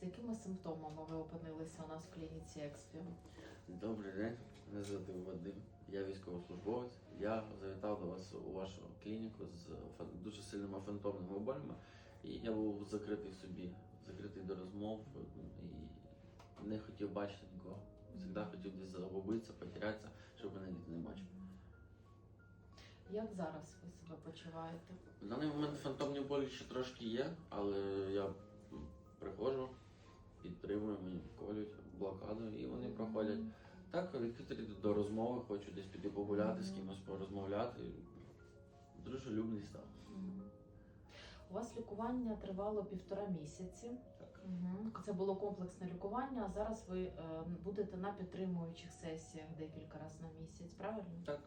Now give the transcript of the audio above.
З якими симптомами ви опинилися у нас в клініці Експіо? Добрий день, мене звати Вадим. Я військовослужбовець. Я завітав до вас у вашу клініку з дуже сильними фантомними болями. І я був закритий в собі, закритий до розмов і не хотів бачити нікого. Завжди хотів десь загубитися, потерятися, щоб мене ніхто не бачив. Як зараз ви себе почуваєте? В даний момент фантомні болі ще трошки є, але я мені колють блокаду і вони проходять. Так, відкритий до розмови, хочу десь піти погуляти, з кимось порозмовляти. Дружелюбний став. У вас лікування тривало півтора місяці. Так. Це було комплексне лікування, а зараз ви е, будете на підтримуючих сесіях декілька разів на місяць, правильно? Так.